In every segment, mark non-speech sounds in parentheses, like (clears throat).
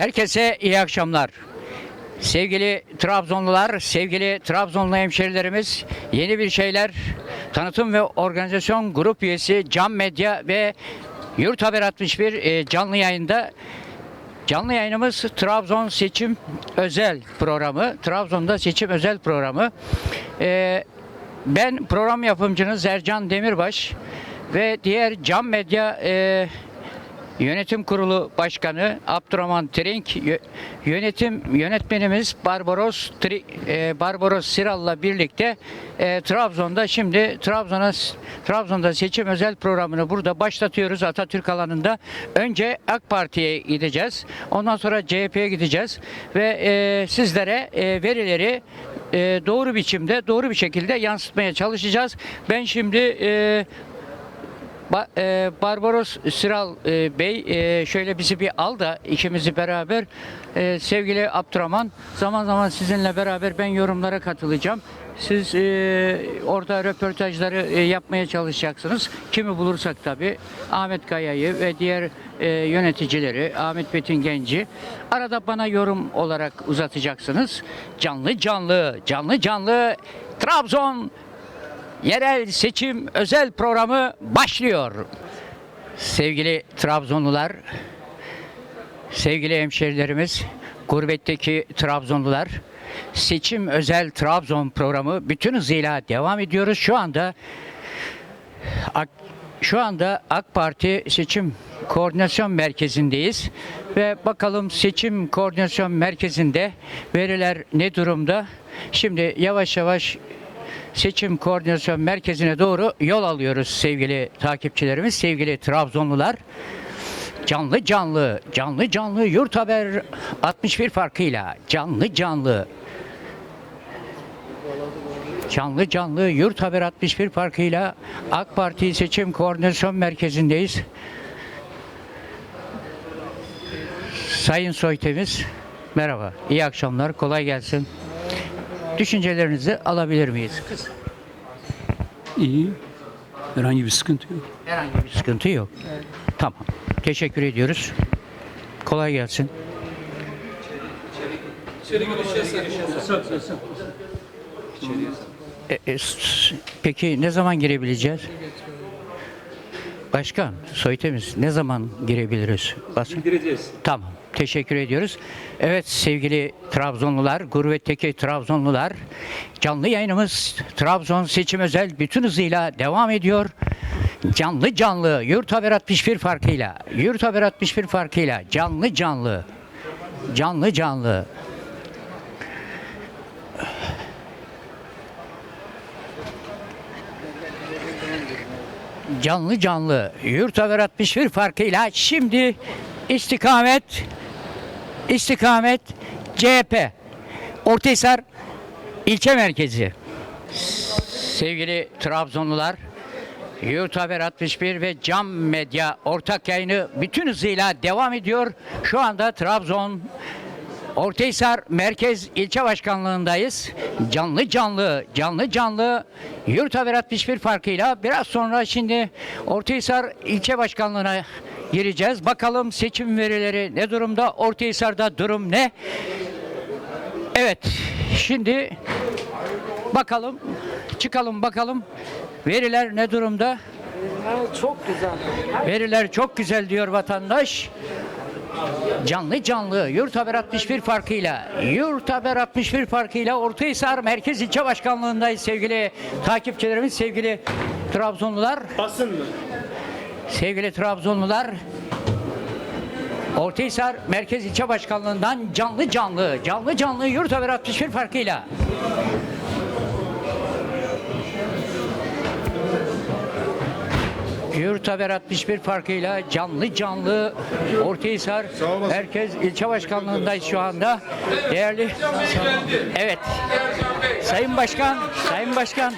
Herkese iyi akşamlar. Sevgili Trabzonlular, sevgili Trabzonlu hemşerilerimiz, yeni bir şeyler tanıtım ve organizasyon grup üyesi Can Medya ve Yurt Haber 61 e, canlı yayında Canlı yayınımız Trabzon Seçim Özel programı. Trabzon'da seçim özel programı. E, ben program yapımcınız Ercan Demirbaş ve diğer Can Medya e, Yönetim Kurulu Başkanı Abdurrahman Trink, yö- yönetim yönetmenimiz Barbaros Tri, e, Barbaros Siral'la birlikte e, Trabzon'da şimdi Trabzon'a Trabzon'da seçim özel programını burada başlatıyoruz Atatürk alanında. Önce AK Parti'ye gideceğiz. Ondan sonra CHP'ye gideceğiz ve e, sizlere e, verileri e, doğru biçimde, doğru bir şekilde yansıtmaya çalışacağız. Ben şimdi e, Ba- e, Barbaros Sıral e, Bey e, şöyle bizi bir al da ikimizi beraber e, sevgili Abdurrahman zaman zaman sizinle beraber ben yorumlara katılacağım. Siz e, orada röportajları e, yapmaya çalışacaksınız. Kimi bulursak tabii Ahmet Kaya'yı ve diğer e, yöneticileri Ahmet Betin Genci arada bana yorum olarak uzatacaksınız. Canlı canlı canlı canlı Trabzon Yerel seçim özel programı başlıyor. Sevgili Trabzonlular, sevgili hemşerilerimiz, gurbetteki Trabzonlular, seçim özel Trabzon programı bütün hızıyla devam ediyoruz. Şu anda şu anda AK Parti Seçim Koordinasyon Merkezi'ndeyiz ve bakalım seçim koordinasyon merkezinde veriler ne durumda? Şimdi yavaş yavaş seçim koordinasyon merkezine doğru yol alıyoruz sevgili takipçilerimiz, sevgili Trabzonlular. Canlı canlı, canlı canlı Yurt Haber 61 farkıyla canlı canlı Canlı canlı Yurt Haber 61 farkıyla AK Parti Seçim Koordinasyon Merkezi'ndeyiz. Sayın Soytemiz, merhaba, iyi akşamlar, kolay gelsin. Düşüncelerinizi alabilir miyiz? İyi. Herhangi bir sıkıntı yok. Herhangi bir sıkıntı yok. Tamam, teşekkür ediyoruz. Kolay gelsin. E, e, peki ne zaman girebileceğiz? Başkan, Soytemiz ne zaman girebiliriz? Basın. Gireceğiz. Tamam. Teşekkür ediyoruz. Evet sevgili Trabzonlular, gurbetteki Trabzonlular, canlı yayınımız Trabzon seçim özel bütün hızıyla devam ediyor. Canlı canlı, Yurt Haber 61 farkıyla, Yurt Haber 61 farkıyla, canlı canlı, canlı canlı. Canlı canlı, Yurt Haber 61 farkıyla şimdi istikamet İstikamet CHP Ortahisar ilçe merkezi. Sevgili Trabzonlular, Yurt Haber 61 ve Cam Medya ortak yayını bütün hızıyla devam ediyor. Şu anda Trabzon Ortahisar Merkez İlçe Başkanlığındayız. Canlı canlı, canlı canlı Yurt Haber 61 farkıyla biraz sonra şimdi Ortahisar İlçe Başkanlığı'na gireceğiz. Bakalım seçim verileri ne durumda? Ortahisar'da durum ne? Evet, şimdi bakalım, çıkalım bakalım veriler ne durumda? Çok güzel. Veriler çok güzel diyor vatandaş. Canlı canlı Yurt Haber 61 farkıyla Yurt Haber 61 farkıyla Ortahisar Merkez İlçe Başkanlığındayız sevgili takipçilerimiz, sevgili Trabzonlular. Basın mı? Sevgili Trabzonlular, Ortahisar Merkez İlçe Başkanlığından canlı canlı, canlı canlı Yurt Haber 61 farkıyla. Yurt Haber 61 farkıyla canlı canlı Ortahisar Merkez İlçe Başkanlığındayız şu anda. Değerli Evet. Sayın Başkan, Sayın Başkan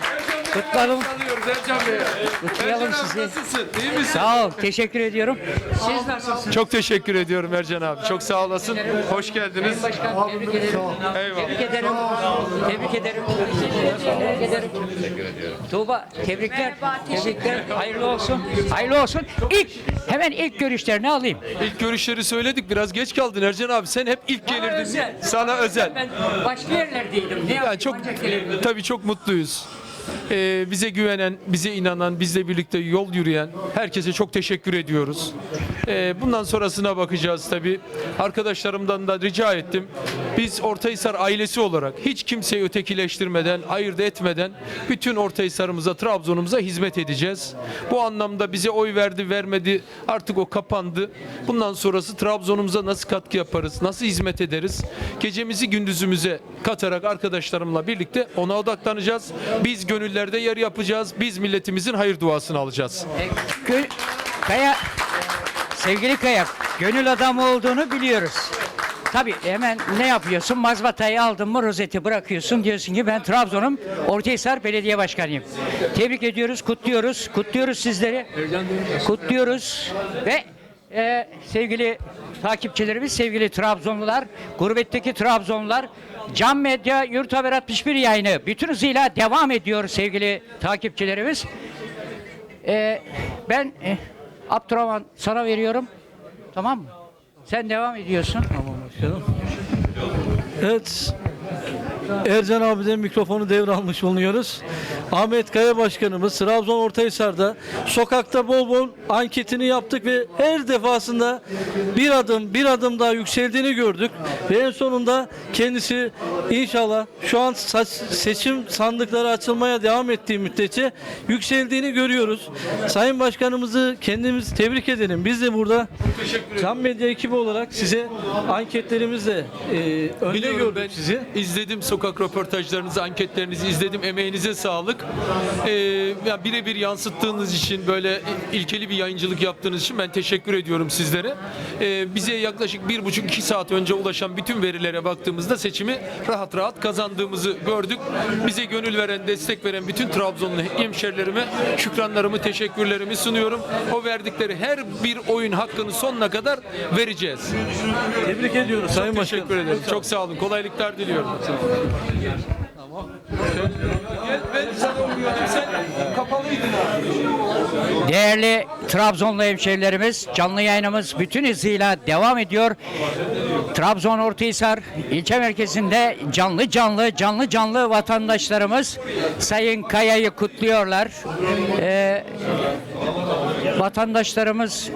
kutlarım. Ercan Bey. Kutlayalım sizi. nasılsın? İyi misin? Sağ ol. Teşekkür ediyorum. Siz nasılsınız? Çok teşekkür ediyorum Ercan abi. Çok sağ olasın. Hoş geldiniz. Sayın Başkan tebrik ederim. Eyvallah. Tebrik ederim. Tebrik ederim. Tebrik ederim. Tuğba tebrikler. Tebrikler. Hayırlı olsun. Hayırlı olsun. İlk hemen ilk görüşlerini alayım. İlk görüşleri söyledik. Biraz geç kaldın Ercan abi. Sen hep ilk Bana gelirdin. özel. Sana özel. Ben başka yerlerdeydim. Ne yapayım? Yani çok Ancak tabii çok mutluyuz. Ee, bize güvenen, bize inanan, bizle birlikte yol yürüyen herkese çok teşekkür ediyoruz. Ee, bundan sonrasına bakacağız tabii. Arkadaşlarımdan da rica ettim. Biz Ortahisar ailesi olarak hiç kimseyi ötekileştirmeden, ayırt etmeden bütün Ortahisar'ımıza, Trabzon'umuza hizmet edeceğiz. Bu anlamda bize oy verdi, vermedi artık o kapandı. Bundan sonrası Trabzon'umuza nasıl katkı yaparız, nasıl hizmet ederiz? Gecemizi gündüzümüze katarak arkadaşlarımla birlikte ona odaklanacağız. Biz gönüllerde yer yapacağız. Biz milletimizin hayır duasını alacağız. Gö- Kaya, sevgili Kaya, gönül adamı olduğunu biliyoruz. Tabii hemen ne yapıyorsun? Mazbatayı aldın mı rozeti bırakıyorsun. Diyorsun ki ben Trabzon'um Ortahisar Belediye Başkanıyım. Tebrik ediyoruz, kutluyoruz. Kutluyoruz sizleri. Kutluyoruz. Ve e, sevgili takipçilerimiz, sevgili Trabzonlular, gurbetteki Trabzonlular, Cam Medya Yurt Haber 61 yayını bütün hızıyla devam ediyor sevgili takipçilerimiz. Ee, ben e, Abdurrahman sana veriyorum. Tamam mı? Sen devam ediyorsun. Başkanım. Evet. Ercan abiden mikrofonu devralmış bulunuyoruz. Ahmet Kaya Başkanımız Trabzon Ortahisar'da sokakta bol bol anketini yaptık ve her defasında bir adım bir adım daha yükseldiğini gördük. Ve en sonunda kendisi inşallah şu an seçim sandıkları açılmaya devam ettiği müddetçe yükseldiğini görüyoruz. Sayın Başkanımızı kendimiz tebrik edelim. Biz de burada Can Medya ekibi olarak size anketlerimizle e, önde Biliyorum gördük ben sizi. izledim sokak röportajlarınızı, anketlerinizi izledim. Emeğinize sağlık. Ee, birebir yansıttığınız için böyle ilkeli bir yayıncılık yaptığınız için ben teşekkür ediyorum sizlere. Ee, bize yaklaşık bir buçuk iki saat önce ulaşan bütün verilere baktığımızda seçimi rahat rahat kazandığımızı gördük. Bize gönül veren, destek veren bütün Trabzonlu hemşerilerime şükranlarımı, teşekkürlerimi sunuyorum. O verdikleri her bir oyun hakkını sonuna kadar vereceğiz. Tebrik ediyoruz Sayın Başkanım. Teşekkür ederim. Çok sağ olun. Kolaylıklar diliyorum. Değerli Trabzonlu hemşehrilerimiz, canlı yayınımız bütün hızıyla devam ediyor. Trabzon Ortahisar ilçe merkezinde canlı canlı canlı canlı vatandaşlarımız Sayın Kaya'yı kutluyorlar. Ee, vatandaşlarımız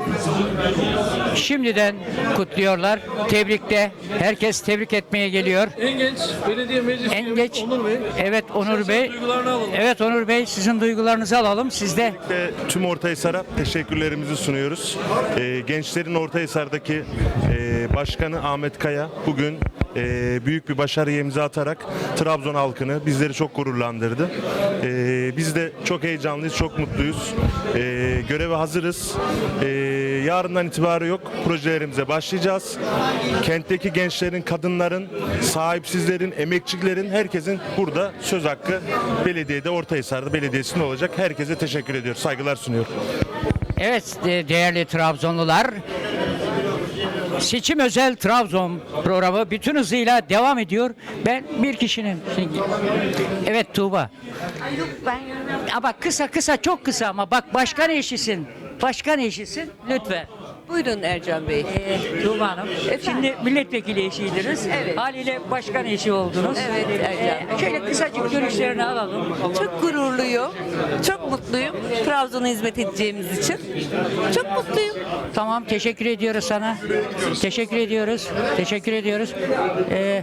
şimdiden kutluyorlar. Tebrikte. Herkes tebrik etmeye geliyor. En genç belediye meclis En geç Onur Bey. Evet Onur Bey. duygularını alalım. Evet Onur Bey sizin duygularınızı alalım. Sizde Ve tüm Ortahisar'a teşekkürlerimizi sunuyoruz. Ee, gençlerin Ortahisar'daki e, başkanı Ahmet Kaya bugün e, büyük bir başarıya imza atarak Trabzon halkını bizleri çok gururlandırdı. E, biz de çok heyecanlıyız, çok mutluyuz. E, göreve hazırız. E, yarından itibaren yok. Projelerimize başlayacağız. Kentteki gençlerin, kadınların, sahipsizlerin, emekçilerin, herkesin burada söz hakkı belediyede, Ortahisar'da belediyesinde olacak. Herkese teşekkür ediyoruz. Saygılar sunuyorum. Evet de- değerli Trabzonlular. Seçim özel Trabzon programı bütün hızıyla devam ediyor. Ben bir kişinin Evet Tuğba. Yok ben Ama kısa kısa çok kısa ama bak başkan eşisin. Başkan eşisin lütfen. Buyurun Ercan Bey. Ee, Tuğba Hanım. Şimdi milletvekili eşiydiniz. Evet. Haliyle başkan eşi oldunuz. Evet, Ercan. Ee, şöyle kısacık görüşlerini alalım. Çok gururluyum. Çok mutluyum. Trabzon'a hizmet edeceğimiz için. Çok mutluyum. Tamam teşekkür ediyoruz sana. Teşekkür ediyoruz. Teşekkür ediyoruz. Ee,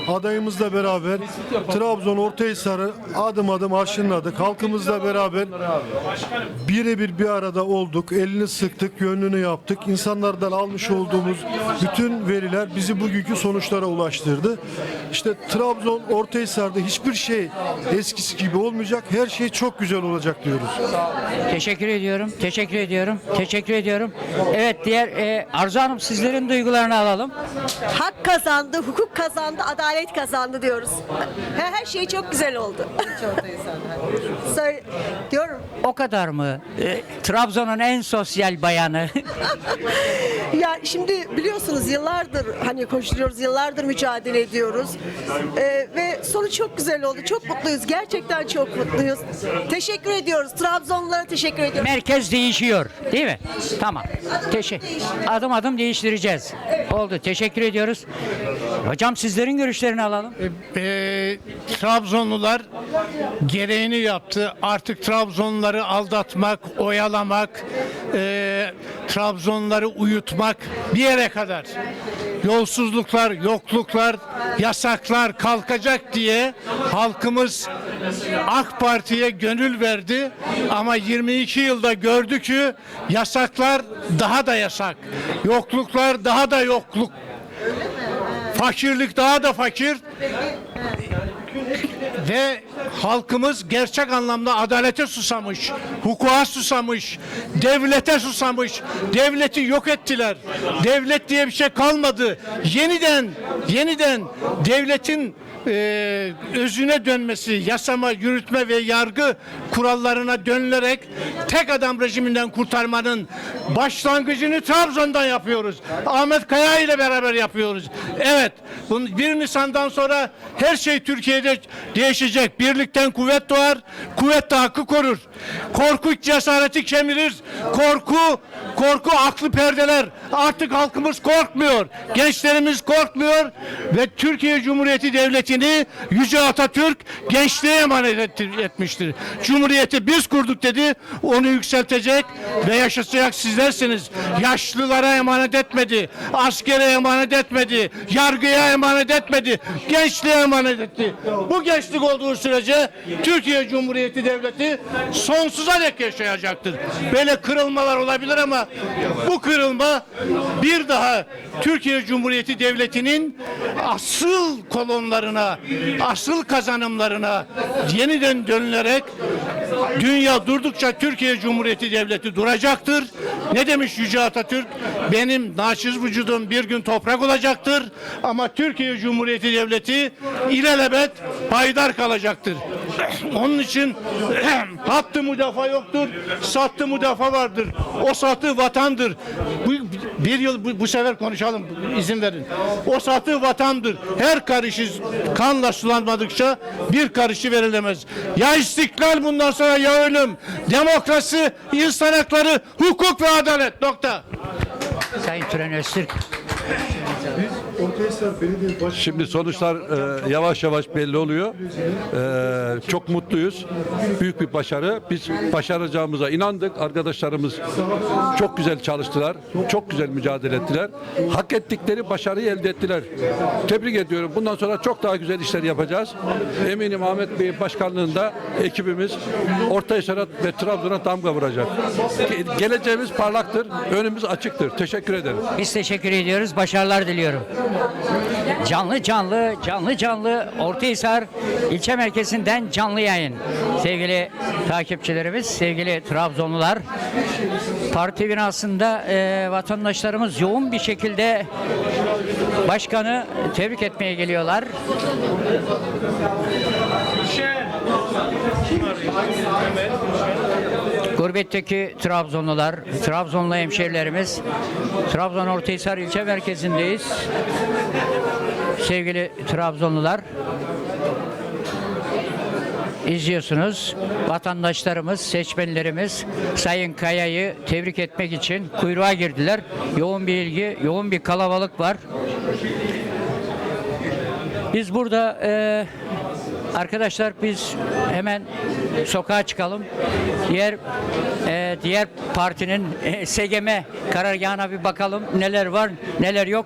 adayımızla beraber Trabzon Ortahisar'ı adım adım aşınladık. Halkımızla beraber birebir bir arada olduk. Elini sıktık, gönlünü yaptık. İnsanlardan almış olduğumuz bütün veriler bizi bugünkü sonuçlara ulaştırdı. İşte Trabzon Ortahisar'da hiçbir şey eskisi gibi olmayacak. Her şey çok güzel olacak diyoruz. Teşekkür ediyorum. Teşekkür ediyorum. Teşekkür ediyorum. Evet diğer e, Arzu Hanım sizlerin duygularını alalım. Hak kazandı, hukuk kazandı, adalet kazandı diyoruz. Her, her şey çok güzel oldu. Söyle, diyorum. O kadar mı? E, Trabzon'un en sosyal bayanı. (laughs) Ya şimdi biliyorsunuz yıllardır hani koşturuyoruz, yıllardır mücadele ediyoruz. Ee, ve sonuç çok güzel oldu. Çok mutluyuz. Gerçekten çok mutluyuz. Teşekkür ediyoruz. Trabzonlulara teşekkür ediyoruz. Merkez değişiyor, değil mi? Tamam. Teşekkür. Adım adım değiştireceğiz. Oldu. Teşekkür ediyoruz. Hocam sizlerin görüşlerini alalım. e, Trabzonlular gereğini yaptı. Artık Trabzonluları aldatmak, oyalamak, e, Trabzonluları uyutmak bir yere kadar. Yolsuzluklar, yokluklar, yasaklar kalkacak diye halkımız AK Parti'ye gönül verdi. Ama 22 yılda gördü ki yasaklar daha da yasak. Yokluklar daha da yokluk. Fakirlik daha da fakir ve halkımız gerçek anlamda adalete susamış, hukuka susamış, devlete susamış. Devleti yok ettiler. Devlet diye bir şey kalmadı. Yeniden, yeniden devletin e, özüne dönmesi, yasama, yürütme ve yargı kurallarına dönülerek tek adam rejiminden kurtarmanın başlangıcını Trabzon'dan yapıyoruz. Ahmet Kaya ile beraber yapıyoruz. Evet, bunun 1 Nisan'dan sonra her şey Türkiye'de değişecek. Birlikten kuvvet doğar, kuvvet de hakkı korur. Korku cesareti kemirir. Korku, korku aklı perdeler. Artık halkımız korkmuyor. Gençlerimiz korkmuyor ve Türkiye Cumhuriyeti Devleti'ni Yüce Atatürk gençliğe emanet etmiştir. Cumhuriyeti biz kurduk dedi. Onu yükseltecek ve yaşatacak sizlersiniz. Yaşlılara emanet etmedi. Askere emanet etmedi. Yargıya emanet etmedi. Gençliğe emanet etti. Bu gençlik olduğu sürece Türkiye Cumhuriyeti Devleti sonsuza dek yaşayacaktır. Böyle kırılmalar olabilir ama bu kırılma bir daha Türkiye Cumhuriyeti Devleti'nin asıl kolonlarına, asıl kazanımlarına yeniden dönülerek dünya durdukça Türkiye Cumhuriyeti Devleti duracaktır. Ne demiş Yüce Atatürk? Benim naçiz vücudum bir gün toprak olacaktır ama Türkiye Cumhuriyeti Devleti ilelebet payidar kalacaktır. Onun için (clears throat) hattı müdafaa yoktur, sattı müdafaa vardır. O satı vatandır. Bu, bir yıl bu, bu sefer konuşalım, izin verin. O satı vatandır. Her karışı kanla sulanmadıkça bir karışı verilemez. Ya istiklal bundan sonra ya ölüm. Demokrasi, insan hakları, hukuk ve adalet. Nokta. Sayın Turan Öztürk. Şimdi sonuçlar e, yavaş yavaş belli oluyor. E, çok mutluyuz. Büyük bir başarı. Biz başaracağımıza inandık. Arkadaşlarımız çok güzel çalıştılar. Çok güzel mücadele ettiler. Hak ettikleri başarıyı elde ettiler. Tebrik ediyorum. Bundan sonra çok daha güzel işler yapacağız. Eminim Ahmet Bey başkanlığında ekibimiz Ortahisar'a ve Trabzon'a damga vuracak. Ge- Geleceğimiz parlaktır. Önümüz açıktır. Teşekkür ederim. Biz teşekkür ediyoruz. Başarılar diliyorum. Canlı canlı, canlı canlı Ortahisar ilçe merkezinden canlı yayın. Sevgili takipçilerimiz, sevgili Trabzonlular. Parti binasında e, vatandaşlarımız yoğun bir şekilde başkanı tebrik etmeye geliyorlar. Gurbetteki Trabzonlular, Trabzonlu hemşerilerimiz, Trabzon Ortahisar ilçe merkezindeyiz. Sevgili Trabzonlular, izliyorsunuz. Vatandaşlarımız, seçmenlerimiz Sayın Kaya'yı tebrik etmek için kuyruğa girdiler. Yoğun bir ilgi, yoğun bir kalabalık var. Biz burada e, arkadaşlar biz hemen sokağa çıkalım. Diğer e, diğer partinin e, SGM karargahına bir bakalım neler var neler yok.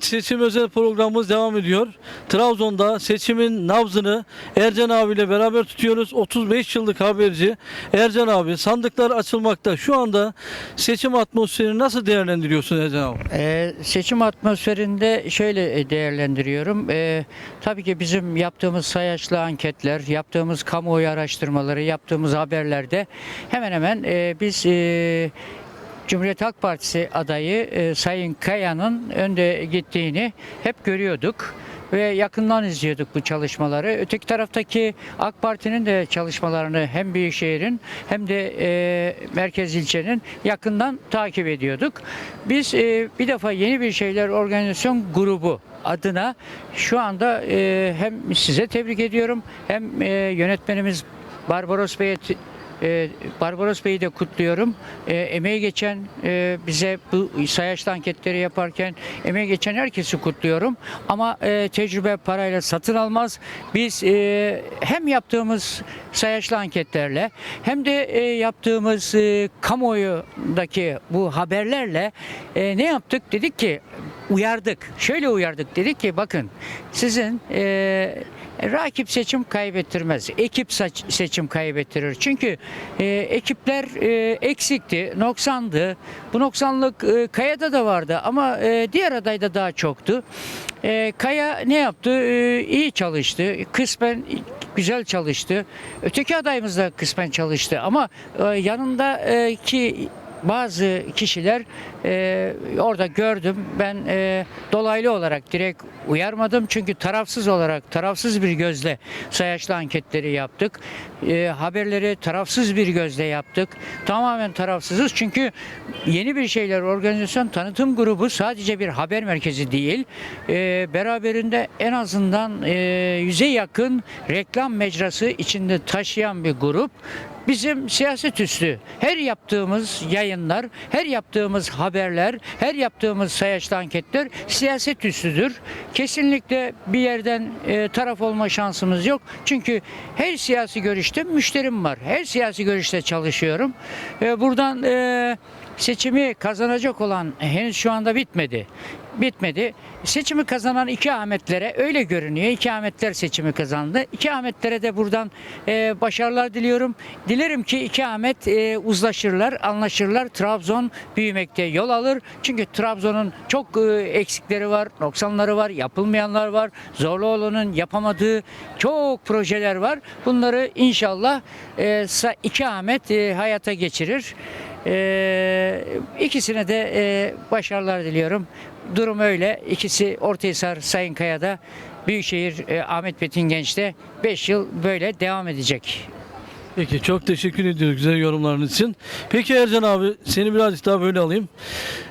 Seçim özel programımız devam ediyor. Trabzon'da seçimin nabzını Ercan abiyle beraber tutuyoruz. 35 yıllık haberci Ercan abi sandıklar açılmakta. Şu anda seçim atmosferini nasıl değerlendiriyorsun Ercan abi? Ee, seçim atmosferinde şöyle e, değerlendiriyorum. Ee, tabii ki bizim yaptığımız sayaçlı anketler, yaptığımız kamuoyu araştırmaları, yaptığımız haberlerde hemen hemen e, biz e, Cumhuriyet Halk Partisi adayı e, Sayın Kaya'nın önde gittiğini hep görüyorduk ve yakından izliyorduk bu çalışmaları. Öteki taraftaki AK Parti'nin de çalışmalarını hem Büyükşehir'in hem de e, merkez ilçenin yakından takip ediyorduk. Biz e, bir defa yeni bir şeyler organizasyon grubu adına şu anda e, hem size tebrik ediyorum hem e, yönetmenimiz Barbaros Bey'e e, Barbaros Bey'i de kutluyorum. E, emeği geçen e, bize bu sayaçlı anketleri yaparken emeği geçen herkesi kutluyorum. Ama e, tecrübe parayla satın almaz. Biz e, hem yaptığımız sayaçlı anketlerle hem de yaptığımız e, kamuoyundaki bu haberlerle ne yaptık? Dedik ki uyardık. Şöyle uyardık. Dedik ki bakın sizin e, rakip seçim kaybettirmez. Ekip saç- seçim kaybettirir. Çünkü e, ekipler e, eksikti, noksandı. Bu noksanlık e, Kaya'da da vardı ama e, diğer adayda daha çoktu. E, Kaya ne yaptı? E, iyi çalıştı. Kısmen güzel çalıştı. Öteki adayımız da kısmen çalıştı ama e, yanındaki bazı kişiler e, orada gördüm. Ben e, dolaylı olarak direkt uyarmadım. Çünkü tarafsız olarak, tarafsız bir gözle sayaçlı anketleri yaptık. E, haberleri tarafsız bir gözle yaptık. Tamamen tarafsızız. Çünkü yeni bir şeyler organizasyon tanıtım grubu sadece bir haber merkezi değil. E, beraberinde en azından e, yüze yakın reklam mecrası içinde taşıyan bir grup. Bizim siyaset üstü her yaptığımız yayınlar, her yaptığımız haberler, her yaptığımız sayaçlı anketler siyaset üstüdür. Kesinlikle bir yerden e, taraf olma şansımız yok. Çünkü her siyasi görüşte müşterim var. Her siyasi görüşte çalışıyorum. E, buradan e, seçimi kazanacak olan henüz şu anda bitmedi. Bitmedi. Seçimi kazanan iki Ahmetlere öyle görünüyor. İki Ahmetler seçimi kazandı. İki Ahmetlere de buradan e, başarılar diliyorum. Dilerim ki iki Ahmet e, uzlaşırlar, anlaşırlar. Trabzon büyümekte yol alır. Çünkü Trabzon'un çok e, eksikleri var, noksanları var, yapılmayanlar var. Zorluoğlu'nun yapamadığı çok projeler var. Bunları inşallah e, iki Ahmet e, hayata geçirir. Ee, ikisine de e, başarılar diliyorum. Durum öyle. İkisi Ortahisar Sayın Kaya'da, Büyükşehir e, Ahmet Metin Genç'te 5 yıl böyle devam edecek. Peki çok teşekkür ediyoruz güzel yorumların için. Peki Ercan abi seni birazcık daha böyle alayım.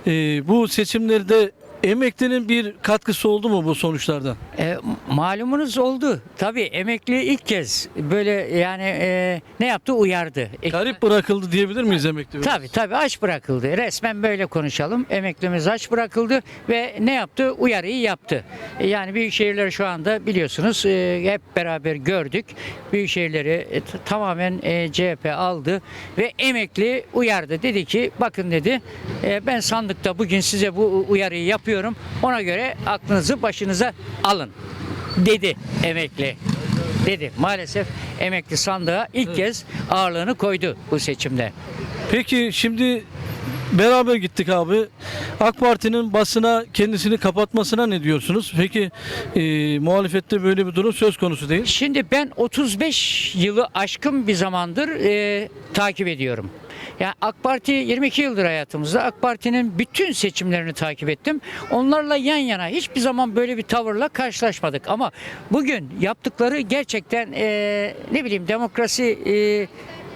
Ee, bu seçimlerde emeklinin bir katkısı oldu mu bu sonuçlardan? E, malumunuz oldu. Tabii emekli ilk kez böyle yani e, ne yaptı? Uyardı. E, Garip bırakıldı diyebilir miyiz emekli? Tabii tabii aç bırakıldı. Resmen böyle konuşalım. Emeklimiz aç bırakıldı ve ne yaptı? Uyarıyı yaptı. E, Yani büyük şehirleri şu anda biliyorsunuz e, hep beraber gördük. Büyük şehirleri e, tamamen e, CHP aldı ve emekli uyardı. Dedi ki bakın dedi e, ben sandıkta bugün size bu uyarıyı yapıyorum. Ona göre aklınızı başınıza alın dedi emekli. Dedi. Maalesef emekli sandığa ilk kez ağırlığını koydu bu seçimde. Peki şimdi beraber gittik abi. AK Parti'nin basına kendisini kapatmasına ne diyorsunuz? Peki e, muhalefette böyle bir durum söz konusu değil. Şimdi ben 35 yılı aşkın bir zamandır e, takip ediyorum. Yani AK Parti 22 yıldır hayatımızda. AK Parti'nin bütün seçimlerini takip ettim. Onlarla yan yana hiçbir zaman böyle bir tavırla karşılaşmadık. Ama bugün yaptıkları gerçekten e, ne bileyim demokrasi e,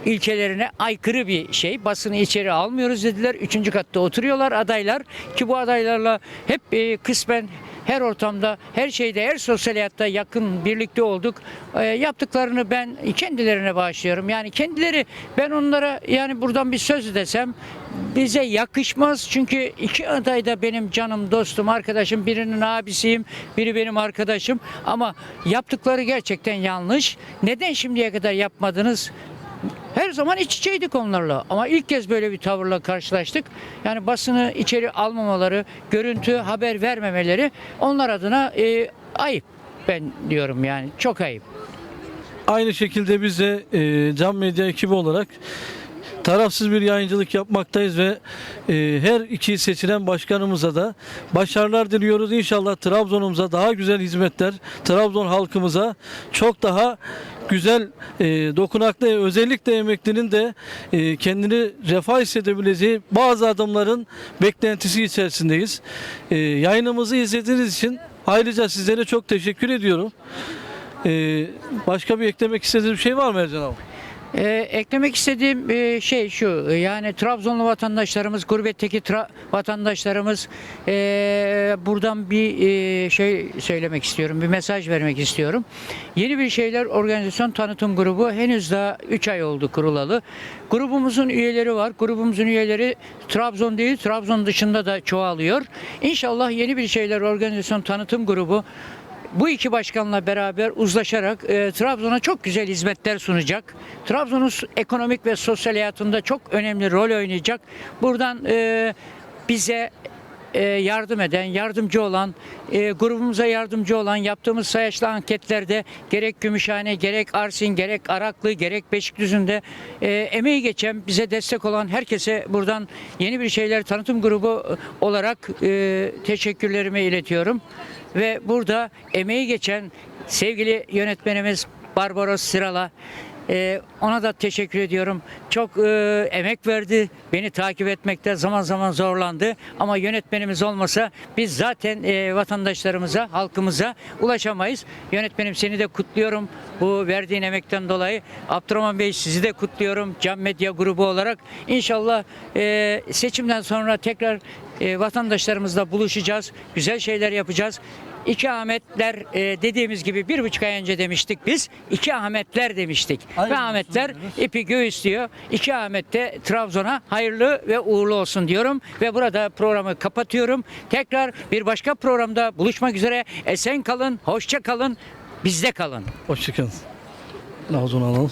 ilkelerine aykırı bir şey. Basını içeri almıyoruz dediler. Üçüncü katta oturuyorlar adaylar ki bu adaylarla hep e, kısmen her ortamda, her şeyde, her sosyal hayatta yakın birlikte olduk. E, yaptıklarını ben kendilerine bağışlıyorum. Yani kendileri ben onlara yani buradan bir söz desem bize yakışmaz. Çünkü iki aday da benim canım, dostum, arkadaşım. Birinin abisiyim, biri benim arkadaşım. Ama yaptıkları gerçekten yanlış. Neden şimdiye kadar yapmadınız? Her zaman iç içeydik onlarla. Ama ilk kez böyle bir tavırla karşılaştık. Yani basını içeri almamaları, görüntü, haber vermemeleri onlar adına e, ayıp. Ben diyorum yani çok ayıp. Aynı şekilde biz de e, Cam Medya ekibi olarak tarafsız bir yayıncılık yapmaktayız ve e, her iki seçilen başkanımıza da başarılar diliyoruz. İnşallah Trabzon'umuza daha güzel hizmetler, Trabzon halkımıza çok daha güzel e, dokunaklı özellikle emeklinin de e, kendini refah hissedebileceği bazı adımların beklentisi içerisindeyiz. E, yayınımızı izlediğiniz için ayrıca sizlere çok teşekkür ediyorum. Ee, başka bir eklemek istediğiniz bir şey var mı Ercan abi? Ee, eklemek istediğim e, şey şu yani Trabzonlu vatandaşlarımız gurbetteki tra- vatandaşlarımız e, buradan bir e, şey söylemek istiyorum bir mesaj vermek istiyorum. Yeni bir şeyler organizasyon tanıtım grubu henüz daha 3 ay oldu kurulalı. Grubumuzun üyeleri var. Grubumuzun üyeleri Trabzon değil Trabzon dışında da çoğalıyor. İnşallah yeni bir şeyler organizasyon tanıtım grubu bu iki başkanla beraber uzlaşarak e, Trabzon'a çok güzel hizmetler sunacak. Trabzon'un ekonomik ve sosyal hayatında çok önemli rol oynayacak. Buradan e, bize e, yardım eden, yardımcı olan, e, grubumuza yardımcı olan yaptığımız sayaçlı anketlerde gerek Gümüşhane, gerek Arsin, gerek Araklı, gerek Beşikdüzü'nde emeği geçen, bize destek olan herkese buradan yeni bir şeyler tanıtım grubu e, olarak teşekkürlerimi iletiyorum. Ve burada emeği geçen sevgili yönetmenimiz Barbaros Sırala e, ona da teşekkür ediyorum. Çok e, emek verdi. Beni takip etmekte zaman zaman zorlandı. Ama yönetmenimiz olmasa biz zaten e, vatandaşlarımıza, halkımıza ulaşamayız. Yönetmenim seni de kutluyorum bu verdiğin emekten dolayı. Abdurrahman Bey sizi de kutluyorum. Cam Medya grubu olarak. İnşallah e, seçimden sonra tekrar e, vatandaşlarımızla buluşacağız. Güzel şeyler yapacağız. İki Ahmetler e, dediğimiz gibi bir buçuk ay önce demiştik biz. İki Ahmetler demiştik. Hayırlı ve Ahmetler ipi göğüslüyor. İki Ahmet de Trabzon'a hayırlı ve uğurlu olsun diyorum. Ve burada programı kapatıyorum. Tekrar bir başka programda buluşmak üzere. Esen kalın, hoşça kalın, bizde kalın. Hoşçakalın. Nazon alalım.